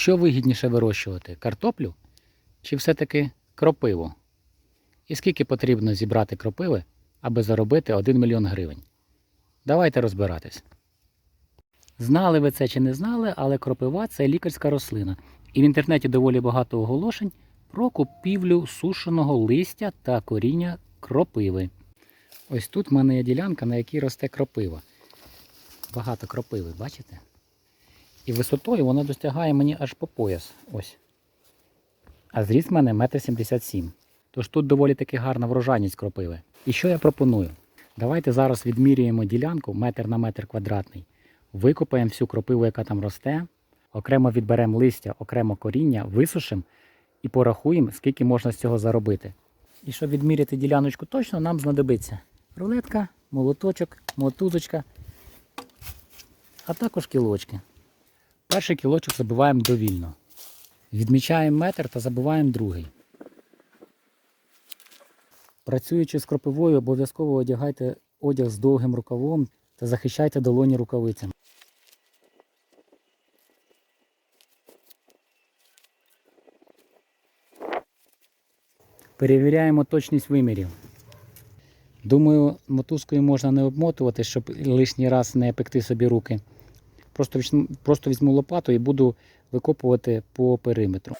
Що вигідніше вирощувати? Картоплю чи все-таки кропиву? І скільки потрібно зібрати кропиви, аби заробити 1 мільйон гривень? Давайте розбиратись. Знали ви це чи не знали, але кропива це лікарська рослина. І в інтернеті доволі багато оголошень про купівлю сушеного листя та коріння кропиви. Ось тут в мене є ділянка, на якій росте кропива. Багато кропиви, бачите? І висотою вона досягає мені аж по пояс. Ось. А зріст в мене 1,77 м. Тож тут доволі таки гарна врожайність кропиви. І що я пропоную? Давайте зараз відмірюємо ділянку метр на метр квадратний, викопаємо всю кропиву, яка там росте, окремо відберемо листя, окремо коріння, висушимо і порахуємо, скільки можна з цього заробити. І щоб відміряти діляночку точно, нам знадобиться рулетка, молоточок, мотузочка, а також кілочки. Перший кілочок забиваємо довільно. Відмічаємо метр та забиваємо другий. Працюючи з кропивою, обов'язково одягайте одяг з довгим рукавом та захищайте долоні рукавицями. Перевіряємо точність вимірів. Думаю, мотузкою можна не обмотувати, щоб лишній раз не пекти собі руки. Просто візьму, просто візьму лопату і буду викопувати по периметру.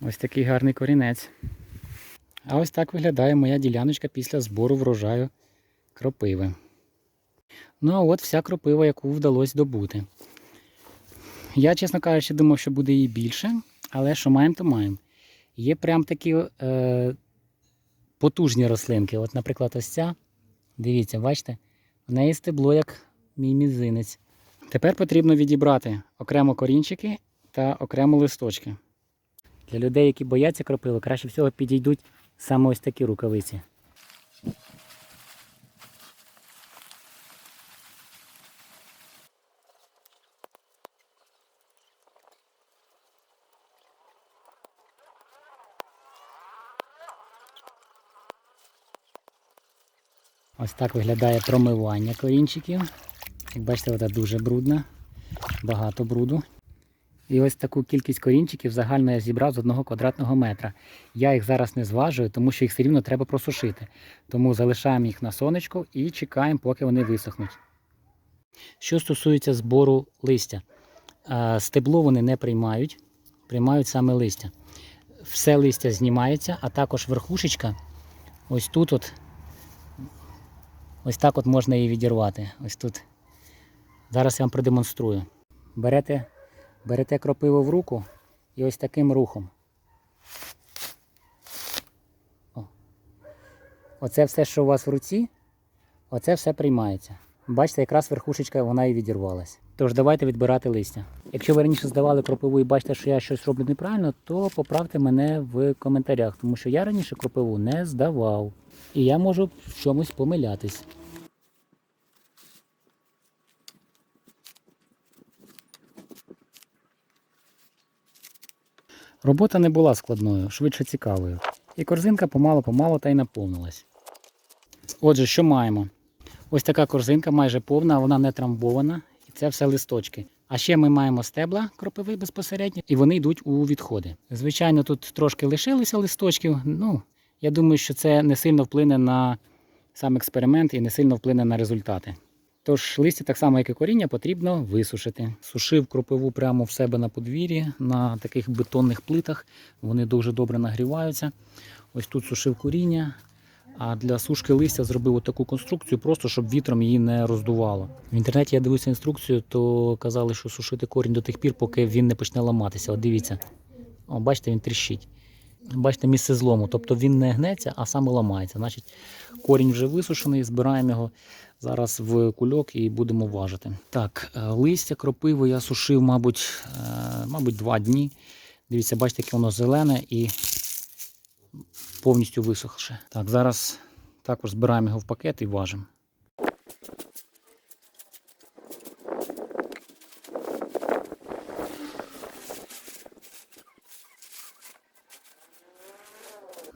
Ось такий гарний корінець. А ось так виглядає моя діляночка після збору врожаю кропиви. Ну а от вся кропива, яку вдалося добути. Я, чесно кажучи, думав, що буде її більше, але що маємо, то маємо. Є прям такі е, потужні рослинки. От, наприклад, ось ця. Дивіться, бачите? В неї стебло як мій мізинець. Тепер потрібно відібрати окремо корінчики та окремо листочки. Для людей, які бояться кропиви, краще всього підійдуть саме ось такі рукавиці. Ось так виглядає промивання корінчиків. Як бачите, вода дуже брудна, багато бруду. І ось таку кількість корінчиків загально я зібрав з одного квадратного метра. Я їх зараз не зважую, тому що їх все рівно треба просушити. Тому залишаємо їх на сонечко і чекаємо, поки вони висохнуть. Що стосується збору листя, стебло вони не приймають, приймають саме листя. Все листя знімається, а також верхушечка. Ось тут от, ось так от можна її відірвати. Ось тут. Зараз я вам продемонструю. Берете Берете кропиву в руку і ось таким рухом. О. Оце все, що у вас в руці, оце все приймається. Бачите, якраз верхушечка вона і відірвалась. Тож давайте відбирати листя. Якщо ви раніше здавали кропиву і бачите, що я щось роблю неправильно, то поправте мене в коментарях, тому що я раніше кропиву не здавав. І я можу в чомусь помилятись. Робота не була складною, швидше цікавою. І корзинка помало-помало та й наповнилась. Отже, що маємо? Ось така корзинка майже повна, вона не трамбована, і це все листочки. А ще ми маємо стебла кропиви безпосередньо, і вони йдуть у відходи. Звичайно, тут трошки лишилося листочків. Ну, я думаю, що це не сильно вплине на сам експеримент і не сильно вплине на результати. Тож листя, так само, як і коріння, потрібно висушити. Сушив кропиву прямо в себе на подвір'ї на таких бетонних плитах. Вони дуже добре нагріваються. Ось тут сушив коріння. А для сушки листя зробив таку конструкцію, просто щоб вітром її не роздувало. В інтернеті я дивився інструкцію, то казали, що сушити корінь до тих пір, поки він не почне ламатися. От дивіться, О, бачите, він тріщить. Бачите, місце злому. Тобто він не гнеться, а саме ламається. Значить, корінь вже висушений, збираємо його зараз в кульок і будемо важити. Так, е, листя кропиви я сушив, мабуть, е, мабуть, два дні. Дивіться, бачите, яке воно зелене і повністю висохше. Так, зараз також збираємо його в пакет і важимо.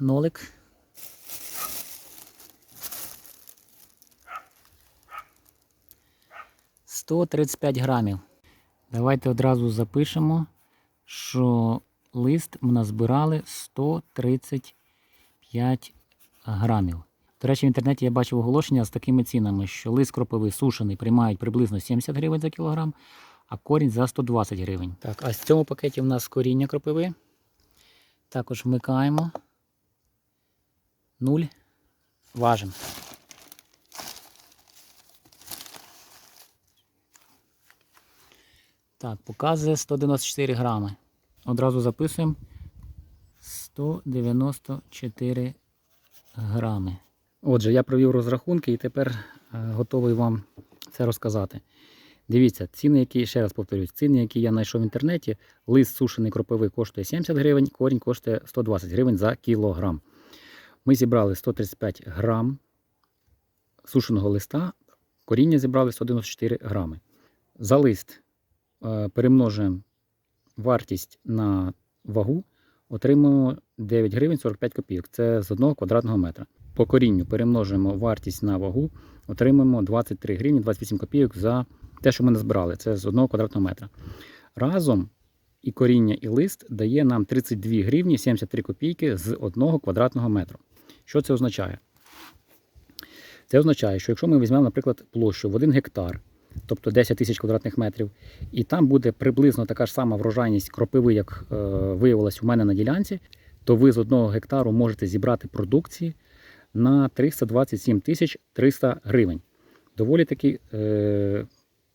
Нолик. Сто тридцять п'ять грамів. Давайте одразу запишемо, що лист ми назбирали 135 грамів. До речі, в інтернеті я бачив оголошення з такими цінами, що лист кропивий сушений приймають приблизно 70 гривень за кілограм, а корінь за 120 гривень. Так, а в цьому пакеті в нас коріння кропиви. Також вмикаємо. Нуль. Важимо. Так, показує 194 грами. Одразу записуємо 194 грами. Отже, я провів розрахунки і тепер е, готовий вам це розказати. Дивіться, ціни, які, ще раз повторюсь, ціни, які я знайшов в інтернеті, лист сушений кропивий коштує 70 гривень, корінь коштує 120 гривень за кілограм. Ми зібрали 135 грам сушеного листа, коріння зібрали 194 грами. За лист е, перемножуємо вартість на вагу, отримуємо 9 гривень 45 копійок. Це з 1 квадратного метра. По корінню перемножуємо вартість на вагу, отримуємо 23 гривні 28 копійок за те, що ми назбирали. Це з 1 квадратного метра. Разом і коріння, і лист дає нам 32 гривні 73 копійки з 1 квадратного метру. Що це означає? Це означає, що якщо ми візьмемо, наприклад, площу в 1 гектар, тобто 10 тисяч квадратних метрів, і там буде приблизно така ж сама врожайність кропиви, як е, виявилось у мене на ділянці, то ви з одного гектару можете зібрати продукції на 327 тисяч 300 гривень. Доволі таки е,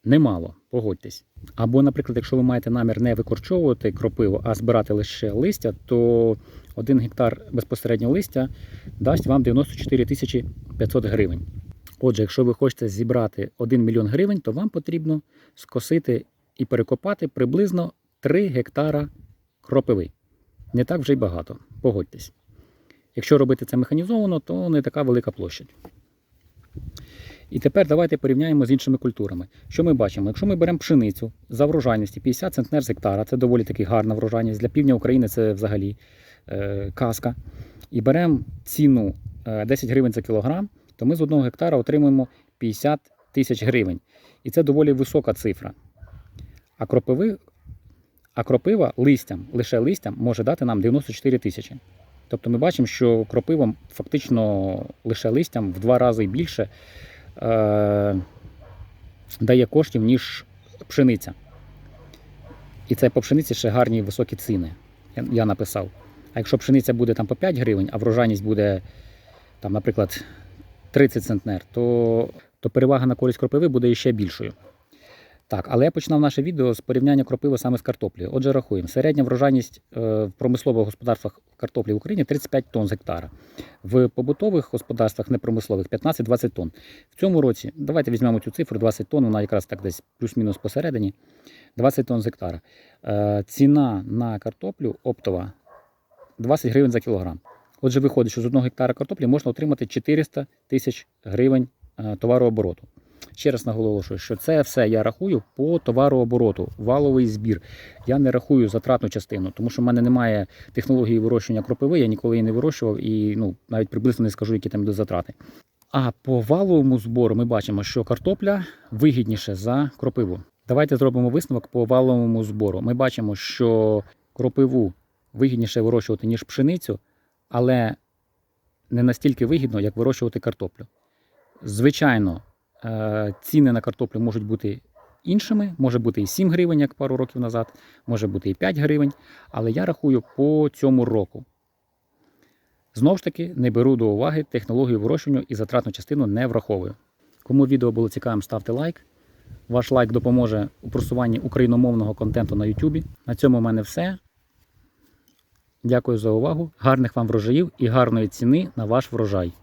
немало, погодьтесь. Або, наприклад, якщо ви маєте намір не викорчовувати кропиву, а збирати лише листя, то один гектар безпосередньо листя дасть вам 94 тисячі 500 гривень. Отже, якщо ви хочете зібрати 1 мільйон гривень, то вам потрібно скосити і перекопати приблизно 3 гектара кропиви. Не так вже й багато, погодьтесь. Якщо робити це механізовано, то не така велика площадь. І тепер давайте порівняємо з іншими культурами. Що ми бачимо? Якщо ми беремо пшеницю за врожайністю 50 центнер з гектара, це доволі таки гарна врожайність. Для півдня України це взагалі е, казка. І беремо ціну е, 10 гривень за кілограм, то ми з одного гектара отримуємо 50 тисяч гривень. І це доволі висока цифра. А кропиви, а кропива листям, лише листям може дати нам 94 тисячі. Тобто ми бачимо, що кропивом фактично лише листям в два рази більше е, дає коштів, ніж пшениця. І це по пшениці ще гарні високі ціни. Я, я написав. А якщо пшениця буде там по 5 гривень, а врожайність буде, там, наприклад, 30 центнер, то, то перевага на користь кропиви буде ще більшою. Так, але я починав наше відео з порівняння кропиви саме з картоплею. Отже, рахуємо. Середня врожайність е, в промислових господарствах картоплі в Україні 35 тонн з гектара. В побутових господарствах непромислових 15-20 тонн. В цьому році, давайте візьмемо цю цифру, 20 тонн, вона якраз так десь плюс-мінус посередині. 20 тонн з гектара. Е, Ціна на картоплю оптова 20 гривень за кілограм. Отже, виходить, що з одного гектара картоплі можна отримати 400 тисяч гривень е, товарообороту. Ще раз наголошую, що це все я рахую по товарообороту, валовий збір. Я не рахую затратну частину, тому що в мене немає технології вирощування кропиви, я ніколи її не вирощував і ну, навіть приблизно не скажу, які там йдуть затрати. А по валовому збору ми бачимо, що картопля вигідніше за кропиву. Давайте зробимо висновок по валовому збору. Ми бачимо, що кропиву вигідніше вирощувати, ніж пшеницю, але не настільки вигідно, як вирощувати картоплю. Звичайно, ціни на картоплю можуть бути іншими, може бути і 7 гривень, як пару років назад, може бути і 5 гривень, але я рахую по цьому року. Знову ж таки, не беру до уваги технологію вирощування і затратну частину не враховую. Кому відео було цікавим, ставте лайк. Ваш лайк допоможе у просуванні україномовного контенту на YouTube. На цьому в мене все. Дякую за увагу. Гарних вам врожаїв і гарної ціни на ваш врожай.